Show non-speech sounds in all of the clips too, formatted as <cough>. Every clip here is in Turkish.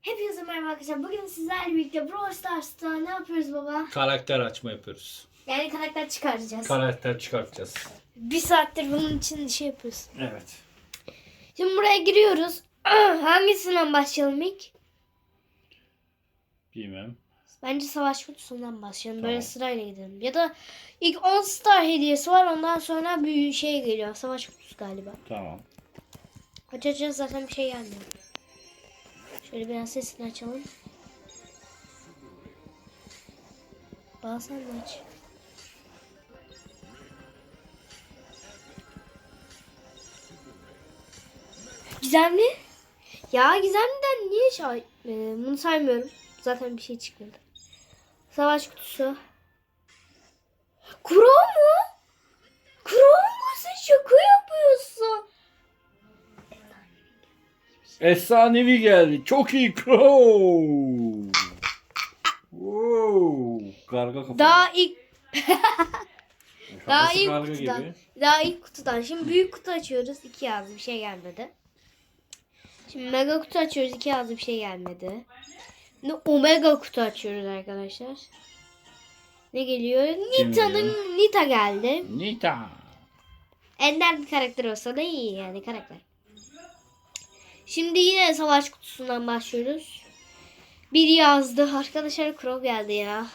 Hepinize merhaba arkadaşlar. Bugün sizlerle birlikte Brawl Stars'ta ne yapıyoruz baba? Karakter açma yapıyoruz. Yani karakter çıkaracağız. Karakter çıkartacağız. bir saattir bunun için şey yapıyoruz. Evet. Şimdi buraya giriyoruz. Hangisinden başlayalım ilk? Bilmem. Bence savaş kutusundan başlayalım. Böyle Tamam. sırayla gidelim. Ya da ilk 10 star hediyesi var. Ondan sonra bir şey geliyor. Savaş kutusu galiba. Tamam. Açacağız zaten bir şey gelmiyor. Şöyle biraz sesini açalım. Bazen aç. Gizemli? Ya Gizemli'den niye şah... Ee, bunu saymıyorum. Zaten bir şey çıkmadı. Savaş kutusu. Kuro mu? Efsanevi geldi. Çok iyi Crow. <laughs> Wow. Karga kafa. Daha ilk daha Kafası ilk karga kutudan. gibi. Daha ilk kutudan. Şimdi büyük kutu açıyoruz. İki yazdı bir şey gelmedi. Şimdi mega kutu açıyoruz. iki yazdı bir şey gelmedi. Şimdi omega kutu açıyoruz arkadaşlar. Ne geliyor? Nita'nın Nita geldi. Nita. Ender bir karakter olsa da iyi yani karakter. Şimdi yine savaş kutusundan başlıyoruz. Bir yazdı. Arkadaşlar Crow geldi ya.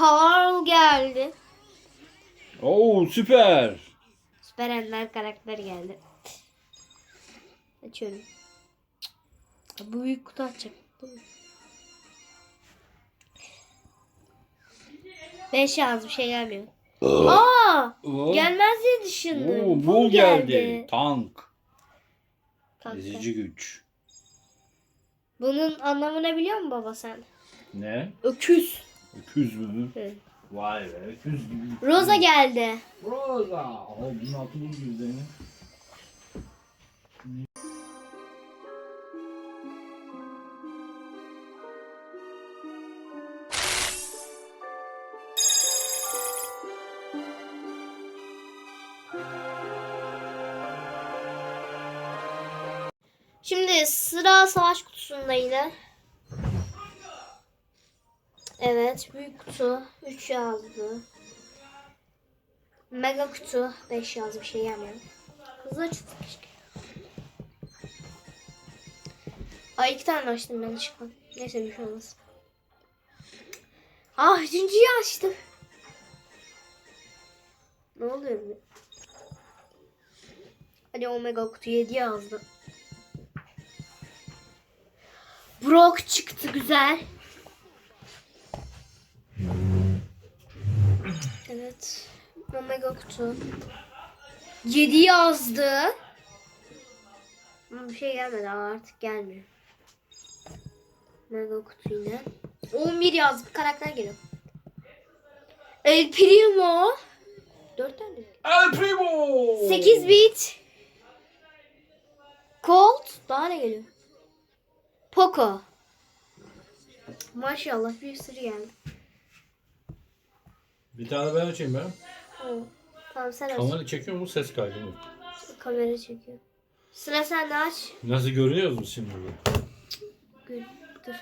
Carl geldi. Oo süper. Süper Ender karakter geldi. Açıyorum. Bu büyük kutu açacak. Beş yaz bir şey gelmiyor. Aa! Gelmez diye düşündüm. Oo, Bu bul geldi. Tank. Kanka. Ezici güç. Bunun anlamını biliyor musun baba sen? Ne? Öküz. Öküz mü? Hı. Vay be öküz gibi. Rosa geldi. Rosa. Aa, bunun altı buz gibi sıra savaş kutusunda yine. Evet büyük kutu 3 yazdı. Mega kutu 5 yazdı bir şey gelmiyor. Hızlı açıldı keşke. Ay iki tane açtım ben çıkmam. Neyse bir şey olmaz. Ah üçüncüyü açtım. Ne oluyor bu? Hadi omega kutu 7 yazdı. Brock çıktı güzel. Evet. Omega kutu. 7 yazdı. Ama bir şey gelmedi artık gelmiyor. Omega kutu yine. 11 yazdı. Bir karakter geliyor. El Primo. 4 tane. El Primo. 8 bit. Colt. Daha ne geliyor? Poco. Maşallah bir sürü geldi. Bir tane ben açayım ben. Tamam, tamam sen aç. Kamera çekiyor mu ses kaydı mı? Kamera çekiyor. Sıra sende aç. Nasıl görüyoruz mu şimdi bu? Gül. Dur.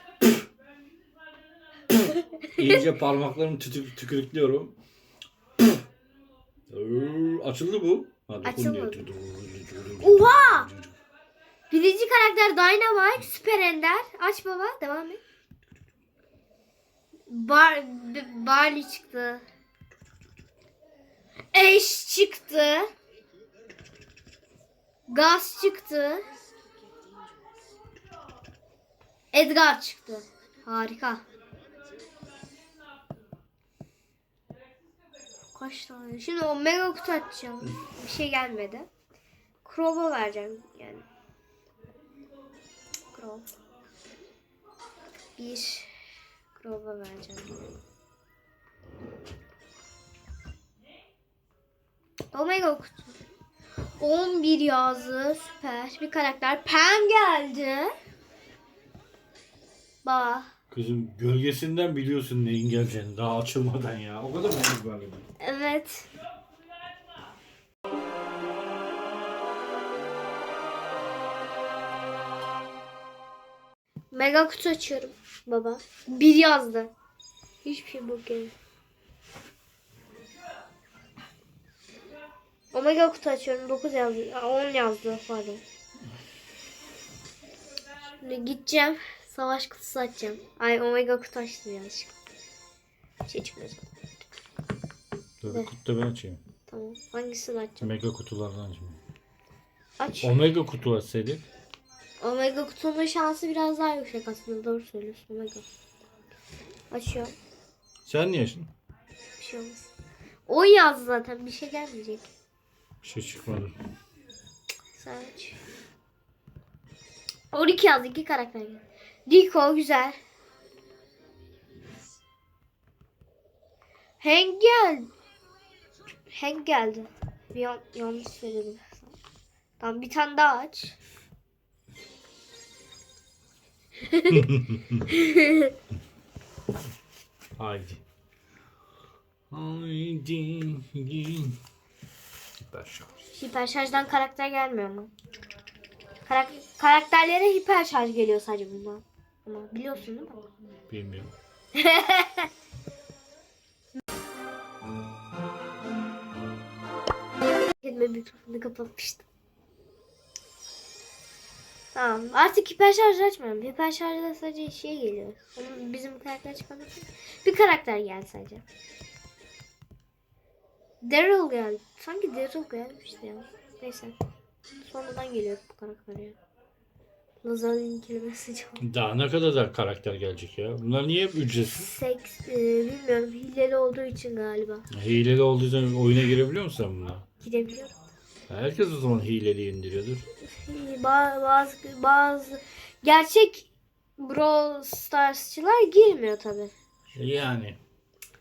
İyice parmaklarımı tükür, tükürüklüyorum. <coughs> Açıldı bu. Hadi Açılmadı. Oha! Birinci karakter Dynamite. Süper Ender. Aç baba. Devam et. Bar Barley çıktı. Ash çıktı. Gaz çıktı. Edgar çıktı. Harika. Kaç tane? Şimdi o mega kutu açacağım. Bir şey gelmedi. Crow'a vereceğim yani. Crow. Bir Crow'a vereceğim. Omega kutu. 11 yazdı. Süper. Bir karakter. Pam geldi. Bak. Kızım gölgesinden biliyorsun neyin geleceğini daha açılmadan ya. O kadar mı ezberledin? Evet. Mega kutu açıyorum baba. Bir yazdı. Hiçbir şey yok yani. Omega kutu açıyorum. 9 yazdı. Aa, 10 yazdı. Pardon. Şimdi gideceğim. Savaş kutusu açacağım. Ay Omega kutu açtım yanlışlıkla. Bir şey çıkmıyor. Dur Ne? kutu da ben açayım. Tamam. Hangisini açacağım? Mega kutulardan açayım. Aç. Omega kutu açsaydık. Omega kutunun şansı biraz daha yüksek aslında. Doğru söylüyorsun Omega. Açıyorum. Sen niye açtın? Bir şey olmaz. 10 yazdı zaten. Bir şey gelmeyecek. Bir şey çıkmadı. Sen aç. 12 yazdı. 2 karakter geldi. Rico güzel. Hank geldi. Hank geldi. Bir yan- yanlış söyledim. Tamam bir tane daha aç. Haydi. Haydi. Hiper şarj. Hiper şarjdan karakter gelmiyor mu? Karak karakterlere hiper şarj geliyor sadece bundan. Ama biliyorsun değil mi? Bilmiyorum. <laughs> Kendime mikrofonu kapatmıştım. Tamam. Artık hiper şarj açmıyorum. Hiper şarjda sadece şey geliyor. Onun bizim karakter çıkmadı. Bir karakter geldi sadece. Daryl geldi. Sanki Daryl gelmişti ya. Neyse. Sonradan geliyor bu karakter ya. Lazar'ın kelimesi çok. Daha ne kadar da karakter gelecek ya. Bunlar niye hep ücretsiz? Seks, e, bilmiyorum hileli olduğu için galiba. Hileli olduğu zaman oyuna girebiliyor musun sen buna? Gidebiliyorum. Herkes o zaman hileli indiriyordur. Ba- Bazı, bazı gerçek Brawl Stars'çılar girmiyor tabi. Yani.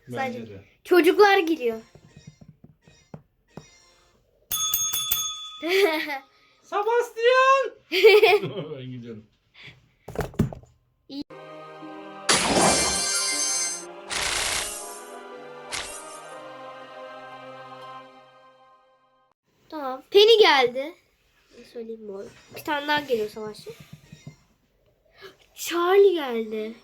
Bence Sadece- de. Çocuklar giriyor. Sebastian! <laughs> geldi. Ne söyleyeyim bu arada. Bir tane daha geliyor savaşçı. Charlie geldi.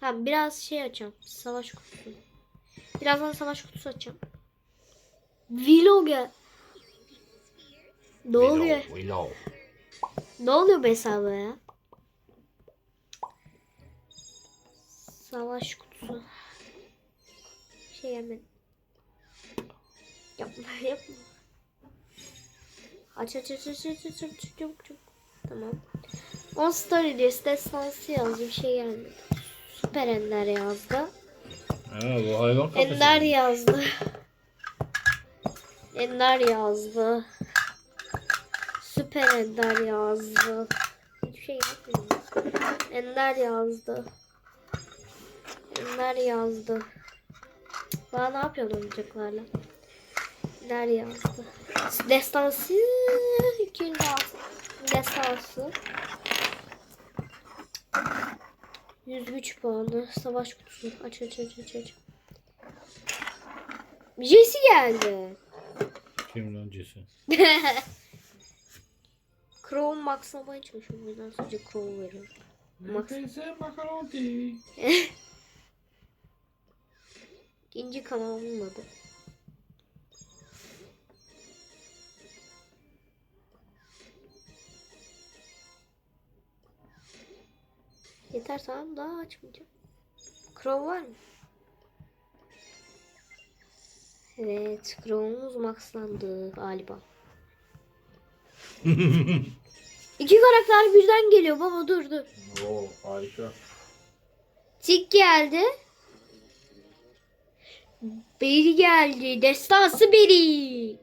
Tamam biraz şey açacağım. Savaş kutusu. Birazdan savaş kutusu açacağım. Willow gel. Ne oluyor? Willow. Ne oluyor be hesabı ya? Savaş kutusu. Şey gelmedi. Yapma yapma. Aç aç aç aç aç aç aç çabuk çabuk. Tamam. On story diye destansı yazdı bir şey gelmedi. Süper Ender yazdı. Ha, bu hayvan kafesi. Ender yazdı. Ender yazdı. Süper Ender yazdı. Hiçbir şey yapmıyor. Ender yazdı. Ender yazdı. Daha ne yapıyor oyuncaklarla? Ender yazdı. Destansı. 206. Destansı. 100 güç puanı. Savaş kutusu. Aç aç aç aç aç. Jesse geldi. Kim lan Jesse? <laughs> Crow'un maxlamaya çalışıyorum. O yüzden sadece Crow veriyorum. Max. Makaroni. <laughs> İkinci kanal olmadı. Yeter tamam daha açmayacağım. Crow var mı? Evet, Crow'umuz maxlandı galiba. <laughs> İki karakter birden geliyor baba dur dur. Oo harika. Tik geldi. Beri geldi. Destansı Beri.